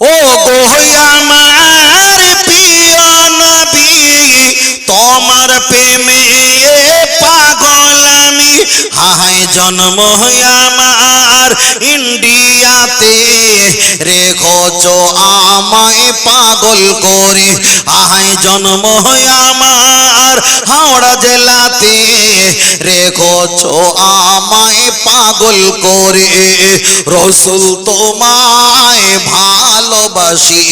ও গো আমার প্রিয় নবী, তোমার প্রেমে পাগল আমি। হায় জন্ম আমার ইন্ডিয়াতে। রেখোছ আমায় পাগল করে। হায় জন্ম আমার হাওড়া জেলাতে রেখোছ আমায় পাগল করে। রসুল তোমায় ভালোবাসি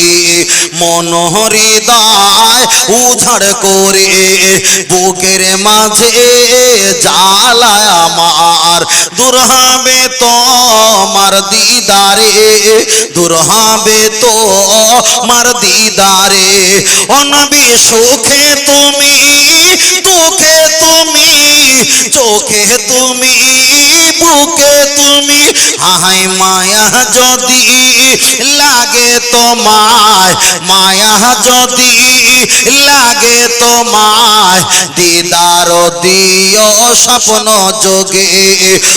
মন হৃদয় উঝাড় করে। বুকের মাঝে জ্বালায় আমার, দূর হবে তোমার দিদারে, দূর হবে তো মার দিদারে। অনবি সুখে তুমি দুঃখে তুমি, চোখে তুমি, বুকে তুমি। হাই মায়া যদি লাগে তোমায়, মায়া যদি লাগে তোমায়, দিদার দিও স্বপ্ন যোগে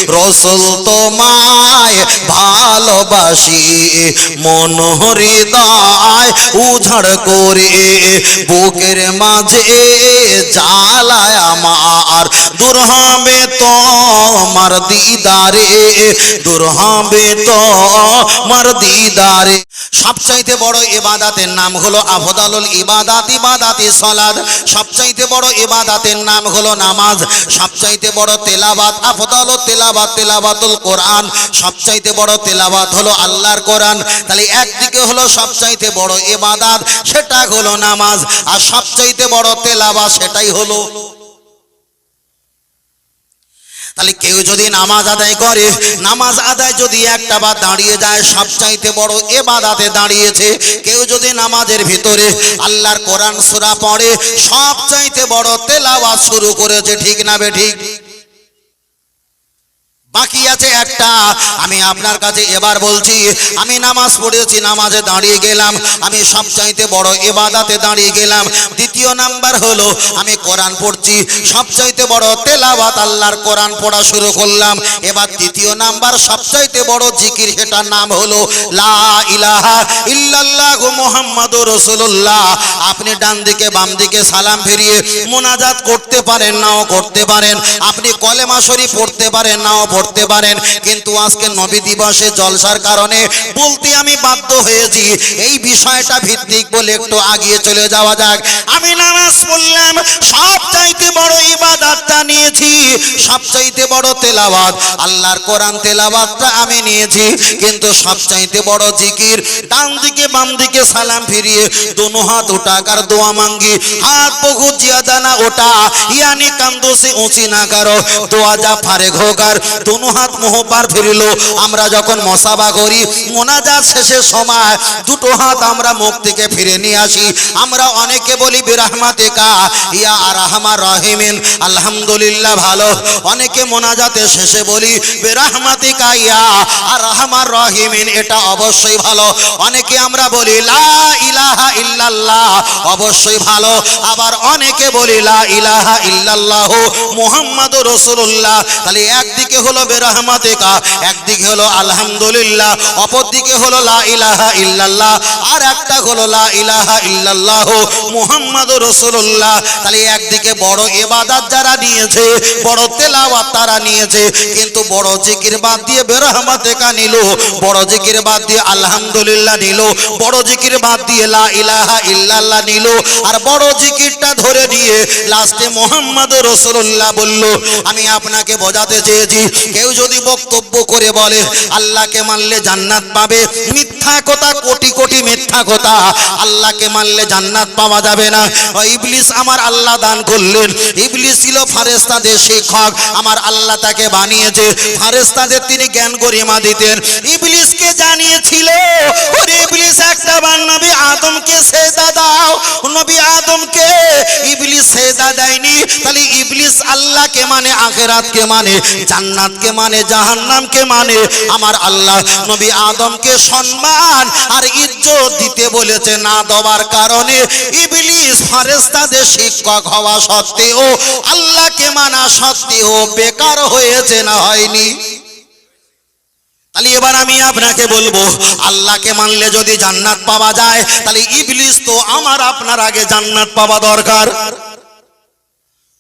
রসুল তোমায় ভালোবাসি। মন হৃদয় উঝাড় করে বুকের মাঝে জ্বালায় আমার দূর হবে তোমার দিদারে দূর হবে তোমার দিদারে। সবচাইতে বড় ইবাদাতের নাম হলো আফদালুল ইবাদাত, ইবাদাতি সলাদ সবচাইতে বড় ইবাদাতের নাম হলো নামাজ। সবচাইতে বড় তেলাবাত আফদালু তেলাবাত তেলাবাতুল কোরআন। সবচাইতে বড় তেলাবাত হলো আল্লাহর কোরআন। তাহলে একদিকে হলো সবচাইতে বড় ইবাদাত, সেটা হলো নামাজ। আর সবচাইতে বড় তেলাবাত সেটাই হলো তাহলে কেউ যদি নামাজ আদায় করে, নামাজ আদায় যদি একটা বার দাঁড়িয়ে যায়, সবচাইতে বড় এ বাদাতে দাঁড়িয়েছে। কেউ যদি নামাজের ভিতরে আল্লাহর কোরআন সুরা পড়ে, সবচাইতে বড় তেলাওয়াত শুরু করেছে, ঠিক না বে ঠিক? বাকি আছে একটা। আমি আপনার কাছে এবার বলছি, আমি নামাজ পড়েছি, নামাজে দাঁড়িয়ে গেলাম। আমি সবচাইতে বড় এবাদাতে দাঁড়িয়ে গেলাম। দ্বিতীয় নাম্বার হলো, আমি কোরআন পড়ছি, সবচাইতে বড় তেলাওয়াত আল্লাহর কোরআন পড়া শুরু করলাম। এবার তৃতীয় নাম্বার, সবচাইতে বড় জিকির, সেটার নাম হলো, লা ইলাহা ইল্লাল্লাহ মুহাম্মাদুর রাসূলুল্লাহ। আপনি ডান দিকে, বাম দিকে সালাম ফিরিয়ে মোনাজাত করতে পারেন, নাও করতে পারেন। আপনি কলেমা শরীফ পড়তে পারেন, নাও পড়তে পারেন। কিন্তু আজকে নবী দিবসে জলসার কারণে বলতে আমি বাধ্য হয়েছি। এই বিষয়টা ভিত্তিক বলে একটু আগিয়ে চলে যাওয়া যাক। আমি নামাজ পড়লাম সব চাইতে বড় ইবাদতটা নিয়েছি। সব চাইতে বড় তেলাওয়াত, আল্লাহর কোরআন তেলাওয়াতটা আমি নিয়েছি। কিন্তু সব চাইতে বড় জিকির, ডান দিকে বাম দিকে সালাম ফিরিয়ে দোনো হাত উঠাকার দোয়া মাঙ্গি, হাত বহু জিয়া জানা ওটা ইয়ানি কান্দো সে উঁচি না কারও, দোয়া যা ফারে ঘোকার দোনো হাত মোহপার ফিরিল আমরা যখন মশাবা করি, মোনাজাত শেষের সময় দুটো হাত আমরা মুখ থেকে ফিরে নিয়ে আসি। আমরা অনেকে বলি বিরাহমাতে কা ইয়া রাহমা রহিমিন। আলহামদুলিল্লাহ, ভালো। অনেকে মোনাজাতে শেষে বলি বিরাহমাতে কা ইয়া আর রাহমার রহিমিন। এটা অবশ্যই ভালো। অনেকে আমরা বলি, লা ইলাহা ইল্লাল্লাহ। অবশ্যই ভালো। আবার অনেকে বলি, লা ইলাহা ইল্লাল্লাহ মুহাম্মাদুর রাসূলুল্লাহ। তাহলে একদিকে হলো বেরহমাতিকা একদিকে হলো আলহামদুলিল্লাহ অপর দিকে হলো লা ইলাহা ইল্লাল্লাহ, আর একটা হলো লা ইলাহা ইল্লাল্লাহ মুহাম্মাদুর রাসূলুল্লাহ। তাহলে একদিকে বড় ইবাদত যারা নিয়েছে, বড় তেলাওয়াত তারা নিয়েছে, কিন্তু বড় জিকির বাদ দিয়ে বেরহমাতিকা নিল, বড় জিকির বাদ দিয়ে আলহামদুলিল্লাহ নিল, বড় জিকির বাদ দিয়ে লা ইলাহা ইল্লাল্লাহ নিল, আর বড় জিকিরটা ধরে নিয়ে লাস্টে মোহাম্মদ রসুল্লাহ বলল, আমি আপনাকে বোঝাতে চেয়েছি কেউ যদি বক্তব্য করে বলে, আল্লাহকে মানলে জান্নাত পাবে, মিথ্যা কথা, কোটি কোটি মিথ্যা কথা, আল্লাহকে মানলে জান্নাত পাওয়া যাবে না। ইবলিস, আমার আল্লাহ দান করলেন। ইবলিস ছিল ফারেস্তাদের শিক্ষক, আমার আল্লাহ তাকে বানিয়েছে। ফারেস্তাদের তিনি জ্ঞান গরিমা দিতেন। ইবলিসকে জানিয়েছিল, ওরে ইবলিস, একটা বার নবী আদমকে সেজদা দাও। নবী আদমকে, ইবলিস সেজদা দেয়নি। তাহলে ইবলিস আল্লাহকে মানে আখেরাতকে মানে জান্নাতকে মানে জাহান্নামকে মানে? আমার আল্লাহ নবী আদমকে সম্মান আর ইজ্জত দিতে বলেছে না দেওয়ার কারণে। ইবলিস ফারেস্তাদের শিক্ষক হওয়া সত্ত্বেও আল্লাহকে মানা সত্ত্বেও বেকার হয়েছে না হয়নি। তাহলে এবার আমি আপনাকে বলব, আল্লাহকে মানলে যদি জান্নাত পাওয়া যায়, তাহলে ইবলিস তো আমার আপনার আগে জান্নাত পাওয়া দরকার।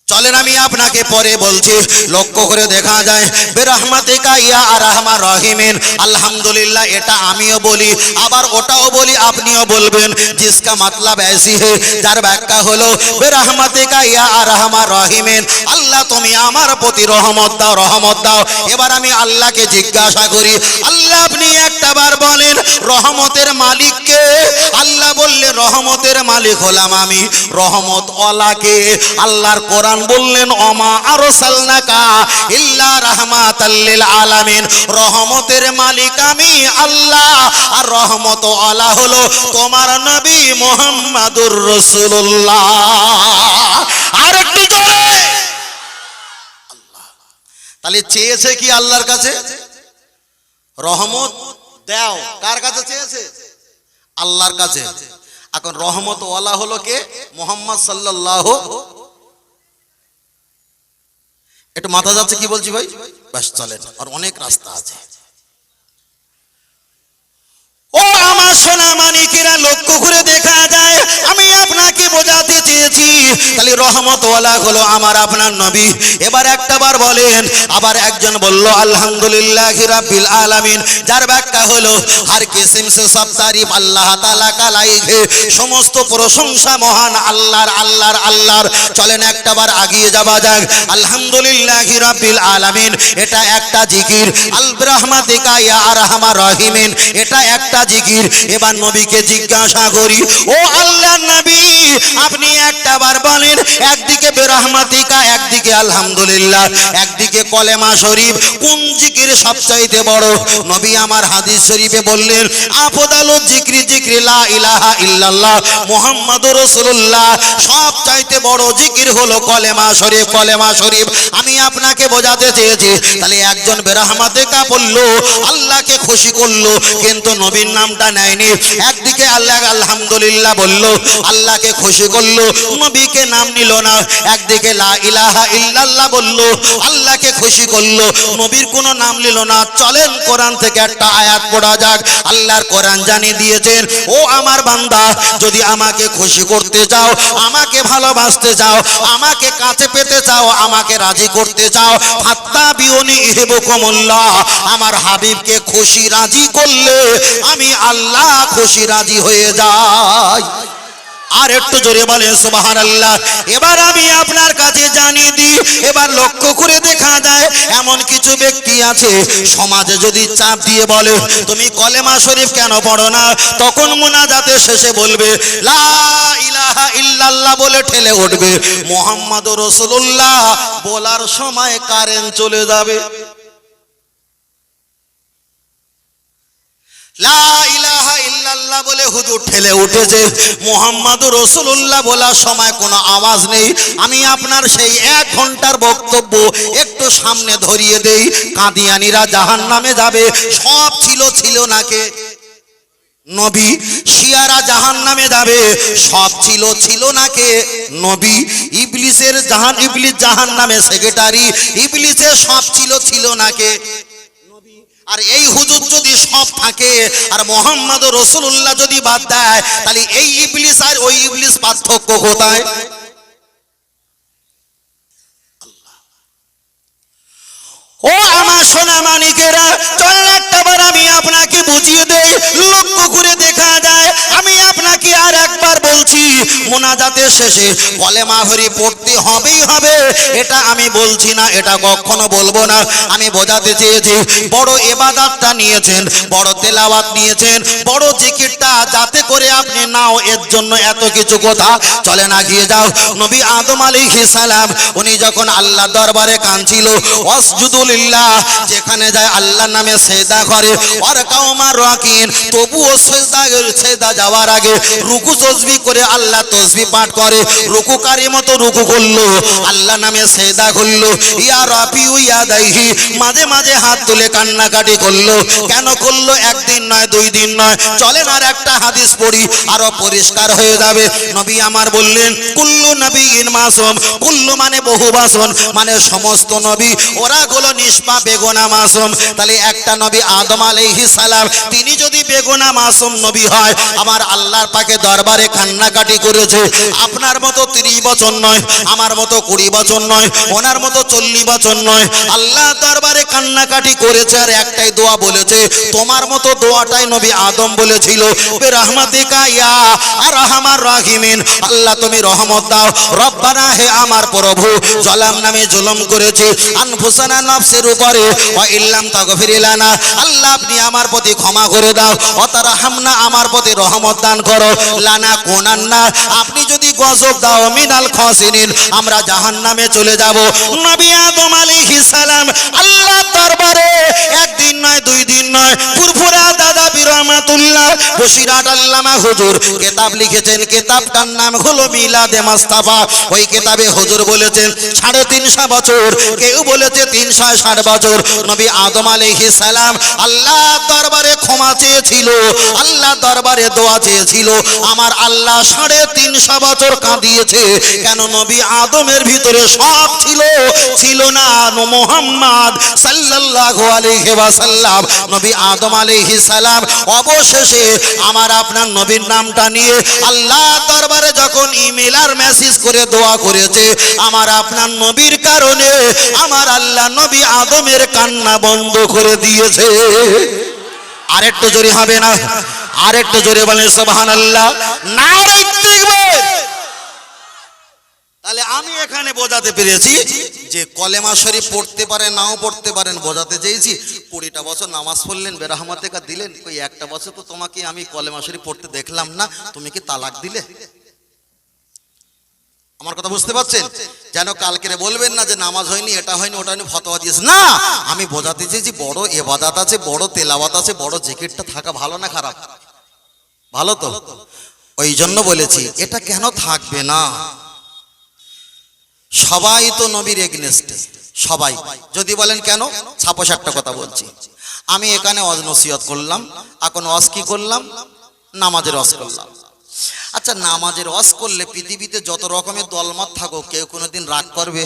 চলেন আমি আপনাকে পরে বলছি লক্ষ্য করে দেখা যায় বেরহমাতিকা ইয়া আর রহমান রহিমিন আলহামদুলিল্লাহ এটা আমিও বলি আবার ওটাও বলি আপনিও বলবেন জিসকা মতলব ऐसी है যার ব্যাখ্যা হলো বেরহমাতিকা ইয়া আর রহমান রহিমিন আল্লাহ তুমি আমার প্রতি রহমত দাও রহমত দাও এবার আমি আল্লাহকে জিজ্ঞাসা করি আল্লাহ আপনি একটা বার বলেন রহমতের মালিককে আল্লাহ বললে রহমতের মালিক হলাম আমি রহমত ওয়ালাকে আল্লাহর কোরআন বললেন অমা আরসালনাকা ইল্লা রাহমাতাল লিল আলামিন। রহমতের মালিক আমি আল্লাহ, আর রহমত ওয়ালা হলো তোমার নবী মুহাম্মাদুর রাসূলুল্লাহ। আর একটু জোরে। তাহলে চেয়েছে কি আল্লাহর কাছে? রহমত দাও। কার কাছে চেয়েছে? আল্লাহর কাছে। এখন রহমত ওয়ালা হলো কে? মোহাম্মদ সাল্লাল্লাহ একটু মাথা যাচ্ছে কি বলছি ভাই? ব্যাস চলেন আর অনেক রাস্তা আছে। ও আমার সোনা মানিকেরা লক্ষ্য করে দেখা যায়, আমি আপনাকে বোঝাতে চেয়েছি। তাহলে রহমতওয়ালা হলো আমার আপনার নবী। এবার বলেন, আবার একজন বলল, আলহামদুলিল্লাহ আলামিন। যার ব্যাখ্যা হলো হার কিসিম সে সমস্ত প্রশংসা মহান আল্লাহর আল্লাহর আল্লাহর। চলেন একটা বার আগিয়ে যাওয়া যাক। আলহামদুলিল্লাহ রাব্বিল আলামিন। এটা একটা জিকির। আল রাহমাতিকা ইয়া এটা একটা জিকির। এবার নবীকে জিজ্ঞাসা করি, ও আল্লাহ নবী, আপনি একটা বার বলেন, একদিকে বেরহমাতিকা, একদিকে আলহামদুলিল্লাহ। একদিকে কলেমা শরীফ, কোন জিকির সবচাইতে বড়? নবী আমার হাদিস শরীফে বললেন, আফদালু জিকরি জিকরি লা ইলাহা ইল্লাল্লাহ, মুহাম্মাদুর রাসূলুল্লাহ। সবচাইতে বড় জিকির হলো কলেমা শরীফ কলেমা শরীফ। আমি আপনাকে বোঝাতে চেয়েছি, তাহলে একজন বেরহমাতিকা বলল, আল্লাহকে খুশি করল, কিন্তু নামটা নেয়নি। একদিকে আল্লাহ আলহামদুলিল্লাহ বলল, আল্লাহকে খুশি করল, নবীকে নাম নিল না। একদিকে লা ইলাহা ইল্লাল্লাহ বলল, আল্লাহকে খুশি করল, নবীর কোনো নাম নিল না। চলেন কোরআন থেকে একটা আয়াত পড়া যাক। আল্লাহর কোরআন জানিয়ে দিয়েছেন, ও আমার বান্দা, যদি আমাকে খুশি করতে চাও, আমাকে ভালোবাসতে চাও, আমাকে কাছে পেতে চাও, আমাকে রাজি করতে চাও ফাত্তা বিউনি ইহবুকুমুল্লাহ, আমার হাবিবকে খুশি রাজি করলে আমি আল্লাহ খুশি, রাজি হয়ে যাই। আর একটু জোরে বলেন সুবাহান আল্লাহ এবার আমি আপনার কাছে জানিয়ে দিই, এবার লক্ষ্য করে দেখা যায়, এমন কিছু ব্যক্তি আছে, সমাজে যদি চাপ দিয়ে বলে, তুমি কলেমা শরীফ কেন পড়ো না? তখন মুনাজাতে শেষে বলবে, লা ইলাহা ইল্লাল্লাহ বলে ঠেলে উঠবে। মোহাম্মদ রসুল্লাহ বলার সময় কারেন্ট চলে যাবে লা ইলাহা ইল্লাল্লাহ বলে হুজুর ঠেলে উঠেছে। মোহাম্মদ রসুল্লাহ বলার সময় কোনো আওয়াজ নেই। আমি আপনার সেই এক ঘণ্টার বক্তব্য একটু সামনে ধরিয়ে দেই। যাবে। সব ছিল ছিল নবী শিয়ারা যাবে। সব ছিল ছিল নাকে নবী ইবলিসের জাহান ইবলিস নামে সেক্রেটারি ইবলিসের সব ছিল ছিল নাকে আর এই হুজুর যদি সব থাকে, আর মোহাম্মদ রসুল্লাহ যদি বাদ দেয়, তাহলে এই ইবলিস আর ওই ইবলিস পার্থক্য কোথায়? ও আমার সোনা মানিকেরা, চল একটা বার আমি আপনাকে বুঝিয়ে দেই, লক্ষ্য করে দেখা যায়, আমি আপনাকে আর একবার বলছি, মোনাজাতের শেষে কলেমা হরি, পড়তে হবেই হবে। এটা আমি বলছি না, এটা কখনো বলব না। আমি বোঝাতে চেয়েছি, বড় এবাদাতটা নিয়েছেন, বড় তেলাওয়াত নিয়েছেন, বড় জিকিরটা যাতে করে আপনি নাও, এর জন্য এত কিছু কথা। চলে না, গিয়ে যাও। নবী আদম আলাইহিস সালাম, উনি যখন আল্লাহ দরবারে কাঁদছিল অসজুদুলিল্লাহ যেখানে যায় আল্লাহর নামে সেজদা করে আর কাউমার রাকিন, তবুও সেজদা সেজদা যাওয়ার আগে রুকু তসবি করে আল্লাহ তসবি পাঠ করে। রুকুকারি মতো রুকু করল। আল্লাহ নামে সেদা করল। ইয়া রাফিউ ইয়া দাইহি। মাঝে মাঝে হাত তুলে কান্নাকাটি করল। কেন করল? একদিন নয়, দুই দিন নয়। চলেন আর একটা হাদিস পড়ি, আরও পরিষ্কার হয়ে যাবে। নবী আমার বললেন, কুল্লু নবী মাসুম। কুল্লু মানে বহু বাসন মানে সমস্ত নবী। ওরা গুলো নিষ্পা বেগুনা মাসুম। তাহলে একটা নবী আদম আলাইহিস সালাম, তিনি যদি বেগুনা মাসুম নবী হয়, আমার আল্লাহর পাকে দরবারে কান্নাকাটি করেছে। আপনার মতো তিরিশ বছর নয়, আমার মতো কুড়ি বছর নয়, ওনার মতো চল্লিশ বছর নয়। আল্লাহ দরবারে কান্নাকাটি করেছে আর একটাই দোয়া বলেছে, তোমার মতো দোয়াটাই নবী আদম বলেছিল আল্লাহ তুমি রহমত দাও। রব্বানা হে আমার প্রভু, জলাম নামে জুলম করেছে, আনফুসানা নফসের উপরে, ওয়া ইল্লাম তাগফিরিলানা আল্লাহ আপনি আমার প্রতি ক্ষমা করে দাও অতারা হামনা আমার প্রতি রহমত দান করো। লানা কোনান্না আপনি যদি গজব দাও, মিনাল খসিনিন আমরা জাহান্নামে চলে যাব। নবী আদম আলাইহিস সালাম আল্লাহ দরবারে, একদিন নয়, দুই দিন নয় ফুরফুরা দাদা বিরহমাতুল্লাহ বসিরাট আল্লামা হুজুর, কিতাব লিখেছেন, কিতাবটার নাম হলো মিলাদে মাস্তাফা। ওই কিতাবে হুজুর বলেছেন, সাড়ে তিনশো বছর, কেউ বলেছে তিনশো ষাট বছর। নবী আদম আলাইহিস সালাম আল্লাহ দরবারে ক্ষমা চেয়েছিল আল্লাহ দরবারে দোয়া চেয়েছিল। আমার আল্লাহ সাড়ে তিনশো বছর কাঁদিয়েছে। কেন নবী আদমের ভিতরে সব ছিল? ছিল না মোহাম্মদ সাল্লাল্লাহু আলাইহি ওয়াসাল্লাম। নবী আদম আলাইহিস সালাম অবশেষে আমার আপনার নবীর নামটা নিয়ে আল্লাহ দরবারে যখন ইমেল আর মেসেজ করে দোয়া করেছে, আমার আপনার নবীর কারণে আমার আল্লাহ নবী আদমের কান্না বন্ধ করে দিয়েছে। আরেকটু জোরে হবে না? আরেকটু জোরে বলেন, সুবহানাল্লাহ। নারে তাকবীর তাহলে আমি এখানে বোঝাতে পেরেছি যে কলেমা শরীফ পড়তে পারেন নাও পড়তে পারেন, বোঝাতে চেয়েছি। কুড়িটা বছর নামাজ পড়লেন বেরহমত দেখা দিলেন, ওই একটা বছর তো তোমাকে আমি কলেমা শরীফ পড়তে দেখলাম না, তুমি কি তালাক দিলে? আমার কথা বুঝতে পারছেন? যেন কালকেরে বলবেন না যে নামাজ হয়নি, এটা হয়নি, ওটা হয়নি, ফতোয়া দিয়েছে। না, আমি বোঝাতে চেয়েছি, বড় এবাদাত আছে, বড় তেলাওয়াত আছে, বড় জেকেটটা থাকা ভালো না খারাপ? ভালো তো? ওই জন্য বলেছি, এটা কেন থাকবে না? সবাই তো নবীর এগনেস্টে সবাই। যদি বলেন কেন? ছাপোস একটা কথা বলছি। আমি এখানে অজ নসিহত করলাম, এখন অজ কি করলাম? নামাজের অজ করলাম। আচ্ছা নামাজের অজ করলে পৃথিবীতে যত রকমের দলমত থাকো কেউ কোনোদিন রাগ করবে?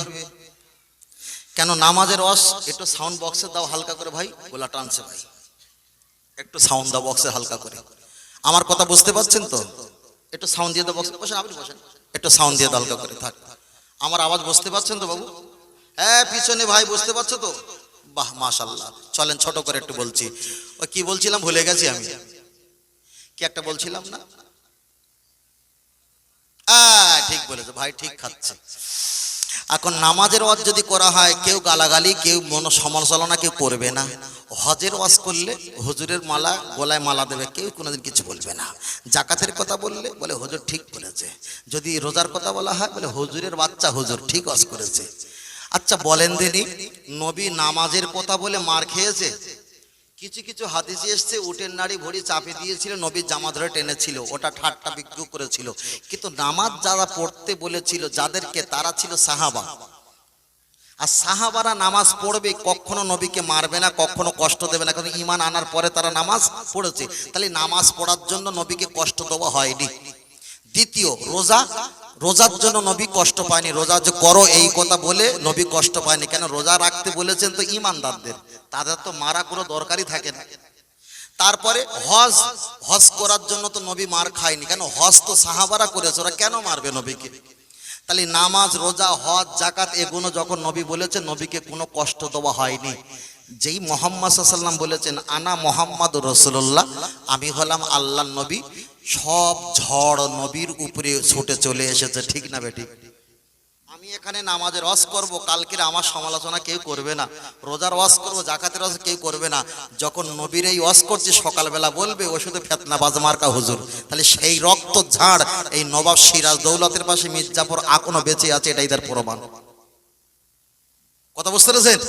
কেন নামাজের অস একটু সাউন্ড বক্সে দাও হালকা করে ভাই গোলা টানছে ভাই। একটু সাউন্ড দাও বক্সে হালকা করে। আমার কথা বুঝতে পারছেন তো? একটু সাউন্ড দিয়ে দাও, বক্সে বসেন, আপনি বসেন। একটু সাউন্ড দিয়ে দাও করে, থাক। আমার আওয়াজ বুঝতে পারছেন তো বাবু? হ্যাঁ পিছনে ভাই, বুঝতে পারছ তো? বাহ মাশাল্লাহ চলেন, ছোট করে একটু বলছি। ও কি বলছিলাম, ভুলে গেছি আমি। কি একটা বলছিলাম না? ঠিক বলেছ, ভাই, ঠিক খাচ্ছে। এখন নামাজের ওয়াজ যদি করা হয়, কেউ গালাগালি, কেউ মন সমালোচনা কেউ করবে না। হজের ওয়াজ করলে হুজুরের মালা, গলায় মালা দেবে, কেউ কোনোদিন কিছু বলবে না। জাকাতের কথা বললে, বলে হজুর ঠিক বলেছে যদি রোজার কথা বলা হয়, বলে হুজুরের বাচ্চা হুজুর ঠিক ওয়াজ করেছে। আচ্ছা বলেন দিনি নবী নামাজের কথা বলে মার খেয়েছে? কিছু কিছু হাদিসে এসছে, উটের নাড়ি ভরি চাপে দিয়েছিল নবীর জামা ধরে টেনেছিল, ওটা ঠাট্টা বিজ্ঞ করেছিল। কিন্তু নামাজ যারা পড়তে বলেছিল, যাদেরকে তারা ছিল সাহাবা। আর সাহাবারা নামাজ পড়বে, কখনো নবীকে মারবে না, কখনো কষ্ট দেবে না কারণ ইমান আনার পরে তারা নামাজ পড়েছে। তাহলে নামাজ পড়ার জন্য নবীকে কষ্ট দেওয়া হয়নি। দ্বিতীয়, রোজা, রোজার জন্য নবী কষ্ট পায়নি। রোজা যে করো, এই কথা বলে নবী কষ্ট পায়নি। কেন? রোজা রাখতে বলেছেন তো ইমানদারদের তাদের তো মারা কোনো দরকারই থাকে না। তারপরে হজ হজ করার জন্য তো নবী মার খায়নি। কেন? হজ তো সাহাবারা করেছে, ওরা কেন মারবে নবীকে? তাহলে নামাজ, রোজা, হজ জাকাত এগুলো যখন নবী বলেছেন, নবীকে কোনো কষ্ট দেওয়া হয়নি। যেই মোহাম্মদ সাল্লাম বলেছেন, আনা মোহাম্মদ রসুল্লাহ আমি হলাম আল্লাহ নবী। সব ঝড় নবীর উপরে ছুটে চলে এসেছে, ঠিক না বেটি এখানে নামাজের রস করব, কালকের আমার সমালোচনা কেউ করবে না। রোজার ওয়াজ করব, জাকাতের ওয়াজ কেউ করবে না। যখন নবীর এই ওয়াজ করছি, সকালবেলা বলবে ও শুধু ফেতনা বাজমার্কা হুজুর। তাহলে সেই রক্ত ঝাড়, এই নবাব সিরাজ দৌলতের পাশে মির্জাপুর এখনও বেঁচে আছে, এটাই তার প্রমাণ। কথা বুঝতে পেরেছেন?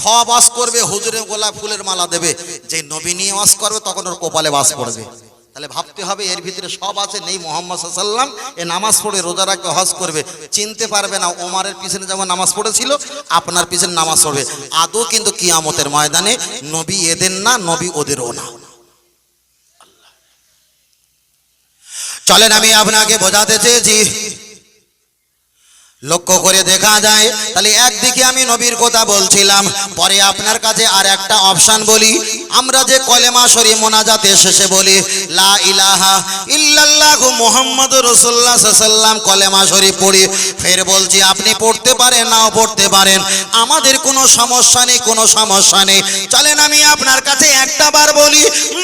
সব ওয়াজ করবে, হুজুরের গোলাপ ফুলের মালা দেবে। যে নবী নিয়ে ওয়াজ করবে, তখন ওর কপালে বাস পড়বে। তাহলে ভাবতে হবে এর ভিতরে সব আছে। নেই মোহাম্মদ সাল্লাম এ নামাজ পড়ে রোজা রাখবে হজ করবে। চিনতে পারবে না ওমারের পিছনে যেমন নামাজ পড়েছিল, আপনার পিছনে নামাজ পড়বে। আদৌ কিন্তু কিয়ামতের ময়দানে নবী এদের না, নবী ওদেরও না। চলেন আমি আপনাকে বোঝাতে চেয়েছি লক্ষ্য করে দেখা যায়, তাহলে একদিকে আমি নবীর কথা বলছিলাম, পরে আপনার কাছে আর একটা অপশন বলি। আমরা যে কলেমা শরী মোনাজাতে শেষে বলি, লা ইলাহা ইল্লাল্লাহু মুহাম্মাদুর রাসূলুল্লাহ সাল্লাম কলেমা শরী পড়ি। ফের বলছি, আপনি পড়তে পারেন, নাও পড়তে পারেন। আমাদের কোনো সমস্যা নেই, কোনো সমস্যা নেই। চলেন আমি আপনার কাছে একটা বার বলি,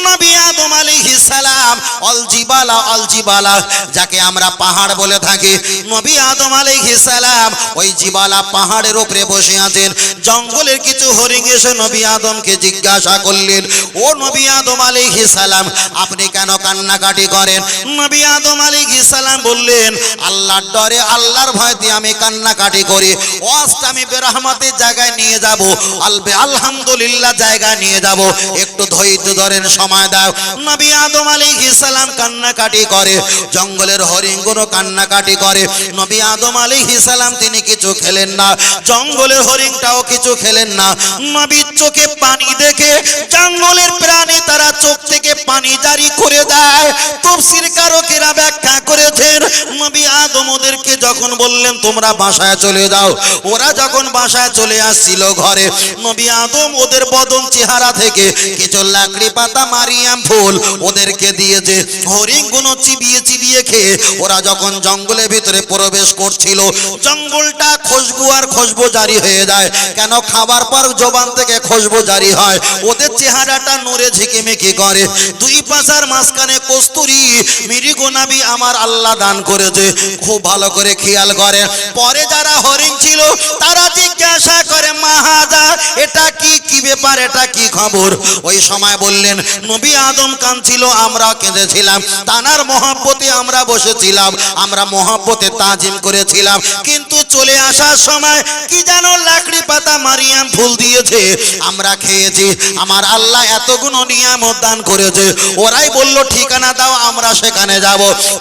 নবী আদম আলাইহিস সালাম, অল জিবালা অল জিবালা, যাকে আমরা পাহাড় বলে থাকি, নবী আদম আলাইহিস সালাম ওই জিবালা পাহাড়ের উপরে বসে আছেন। জঙ্গলের কিছু হরিণ এসে নবী আদমকে জিজ্ঞাসা করলেন, ও নবী আদম আলাইহিস সালাম আপনি কেন কান্নাকাটি করেন? নবী আদম আলাইহিস সালাম বললেন, আল্লাহর ডরে, আল্লাহর ভয়তে আমি কান্নাকাটি করি। ওয়াজটা আমি বেরহমাতের জায়গায় নিয়ে যাব, আলবে আলহামদুলিল্লাহ জায়গায় নিয়ে যাব। একটু ধৈর্য ধরেন, সময় দাও। নবী আদম আলাইহিস সালাম কান্নাকাটি করে, জঙ্গলের হরিণগুলো কান্নাকাটি করে। নবী আদম আলাইহিস সালাম, তিনি কিছু খেলেন না। জঙ্গলের হরিণটাও কিছু খেলেন না। নবীর চোখে পানি দেখে জঙ্গলের প্রাণী তারা চোখ থেকে পানি জারি করে দেয়। তফসির কারকেরা ব্যাখ্যা করেছেন, নবী আদম ওদেরকে যখন বললেন, তোমরা বাসায় চলে যাও। ওরা যখন বাসায় চলে আসছিল ঘরে, নবী আদম ওদের বদন চেহারা থেকে কিছু লাকড়ি পাতা, মারিয়াম ফুল ওদেরকে দিয়েছে। হরিণগুলো চিবিয়ে চিবিয়ে খেয়ে ওরা যখন জঙ্গলের ভিতরে প্রবেশ করছিল জঙ্গলটা খুশবু আর খুশবু জারি হয়ে যায়। কেন খাবার পর জবান থেকে খুশবু জারি হয়? ওদের চেহারাটা নূরে ঝিকিমিকি করে। দুই পাশার মাঝখানে কস্তুরি মিরিগোনাবি আমার আল্লাহ দান করেছে। খুব ভালো করে খেয়াল করে। পরে যারা হরিণ ছিল, তারা জিজ্ঞাসা করে মাহাজা এটা কি? কি ব্যাপার? এটা কি খবর? ওই সময় বললেন, নবী আদম কাঁদছিল, আমরা কেঁদেছিলাম। তানার মহাব্বতে আমরা বসেছিলাম। আমরা মহাব্বতে তাজিম করেছিলাম। কিন্তু চলে আসার সময় কি যেন লাকড়ি পাতা মারিয়াম ফুল দিয়েছে। আমরা খেয়েছি, আমার আল্লাহ এতগুলো নিয়ামত দান করেছে। ওরাই বলল, ঠিকানা দাও, আমরা সেখানে যাব।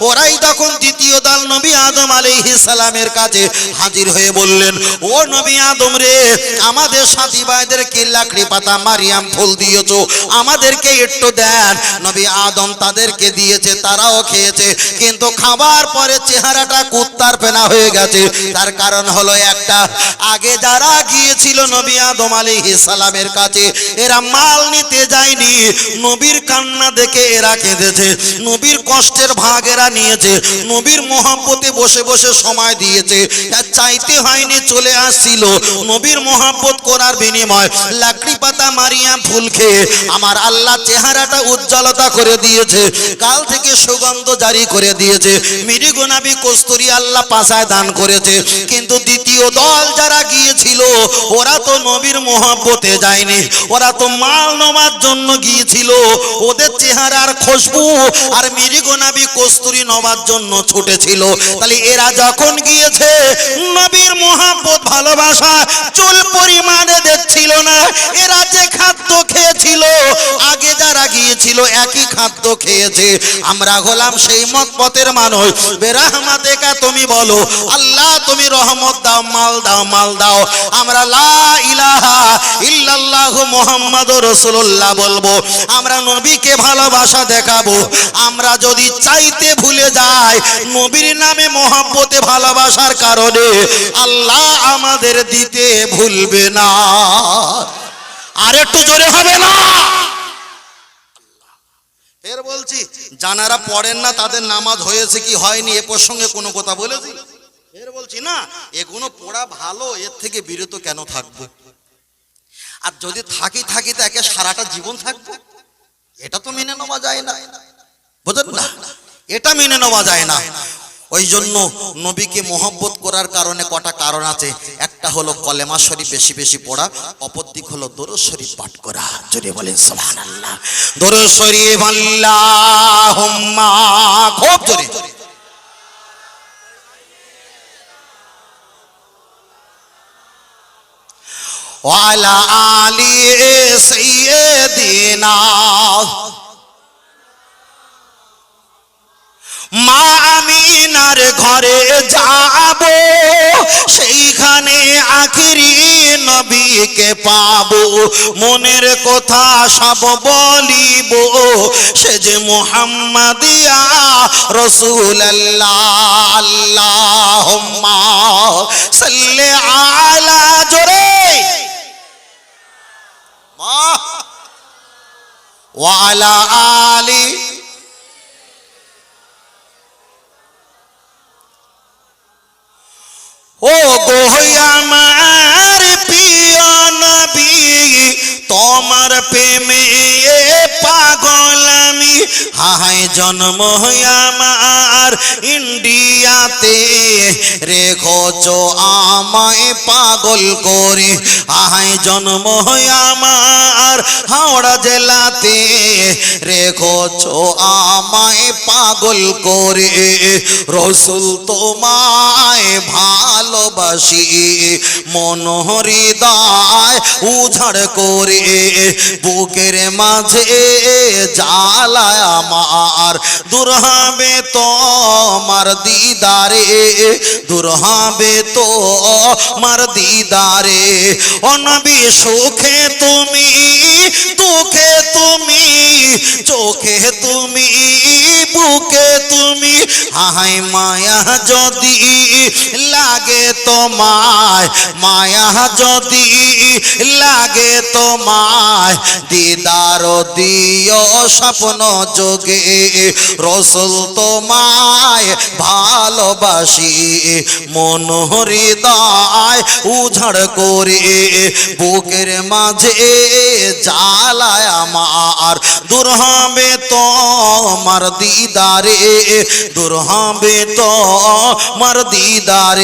ওরাই তখন দ্বিতীয় দল নবী আদম সালামের কাছে হাজির হয়ে বললেন, ও নবী আদম রে, আমাদের সাথী ভাইদেরকে লাকড়ি পাতা মারিয়াম ফুল দিয়েছ। আমাদেরকে একটু দেন। নবী আদম তাদেরকে দিয়েছে, তারাও খেয়েছে। কিন্তু খাবার পরে চেহারাটা কুত্তার পেনা হয়ে গেছে। তার কারণ হলো একটা, আগে যারা গিয়েছিল নবী আদম আলাইহিস সালামের কাছে, এরা মাল নিতে যায়নি। নবীর কান্না দেখে এরা কেঁদেছে। নবীর কষ্টের ভাগ এরা নিয়েছে। নবীর মহাব্বতে বসে বসে সময় দিয়েছে। চাইতে হয়নি চলে আসছিল। নবীর মহাব্বত করার বিনিময় লাকড়ি পাতা মারিয়া ফুল খেয়ে আমার আল্লাহ চেহারাটা উজ্জ্বলতা করে দিয়েছে। কাল থেকে সুগন্ধ জারি করে দিয়েছে। মিরি গোনাবি কস্তুরি আল্লাহ পাশায় দান করেছে। কিন্তু দ্বিতীয় দল যারা গিয়েছিল, ওরা তো নবীর মহাব্বতে যায়নি। ওরা তো মাল নেওয়ার জন্য গিয়েছিল। ওদের চেহারার খুশবু আর মিরি গোনাবি কস্তুরি নেওয়ার জন্য ছুটেছিল। তাহলে এরা যখন গিয়েছে, নবীর মহাব্বত, ভালোবাসা চুল পরিমাণে দেখছিল না। এরা যে খাদ্য খেয়েছিল, আগে যারা গিয়েছিল একই খাদ্য খেয়েছে। আমরা হলাম সেই মতপথের মানুষ। বেরাহমাতে কা তুমি বলো, আল্লাহ তুমি রহমত দাও, মাল দাও মাল দাও। আমরা লা ইলাহা ইল্লাল্লাহু মুহাম্মাদুর রাসূলুল্লাহ বলব, আমরা নবীকে ভালোবাসা দেখাবো। আমরা যদি চাইতে ভুলে যাই, নবীর নামে মহাব্বতে ভালোবাসার কারণে আল্লাহ আমাদের দিতে ভুলবে না। আর একটু জোরে হবে না? এর বলছি জানারা পড়েন না, তাদের নামাজ হয়েছে কি হয়নি, এ প্রসঙ্গে কোনো কথা বলেছি? এর বলছি না এগুলো পড়া ভালো, এর থেকে বিরত কেন থাকব? আর যদি থাকি থাকি তো একে সারাটা জীবন থাকব? এটা তো মেনে নেওয়া যায় না। বুঝলেন না? এটা মেনে নেওয়া যায় না। ওই জন্য নবীকে মোহব্বত করার কারণে কটা কারণ আছে। একটা হলো কলেমা শরীফ বেশি বেশি পড়া, অপর দিক হলো দরুদ শরীফ পাঠ করা। যদি বলেন সুবহানাল্লাহ। দরুদ শরীফ আল্লাহুম্মা, খুব জোরে। ওয়ালা আলি সাইয়্যিদিনা আপনার ঘরে যাব, সেইখানে আখিরি নবীকে পাবো। মনের কথা সব বলিব, সে যে মুহাম্মাদিয়া রসুল আল্লাহ সাল্লে আলা জোরে। ওয়ালা আলী ও প্রিয় নবী তোমার প্রেমে পাগল আমি হাই জন্ম আমার ইন্ডিয়াতে। রেখোছো আমায় পাগল করে আহাই জন্ম আমার হাওড়া জেলাতে। রেখোছো আমায় পাগল করে, রসুল তোমায় ভালোবাসি মন হৃদয় উঝাড় করে। বুকের মাঝে জালায় আমার। দূর হবে তোমার দিদারে, দূর হবে তো আমার দিদারে। অনবি সুখে তুমি, দুঃখে তুমি, চোখে তুমি, বুকে তুমি হাই মায়া যদি লাগে তোমায়, মায়া যদি লাগে তোমায়, দিদার দিও স্বপ্ন যোগে, রসুল তোমায় ভালোবাসি, মন হৃদয় উঝাড় করে, বুকের মাঝে জ্বালায় আমার দূর হবে তোমার দিদারে দূর হবে তোমার দিদারে।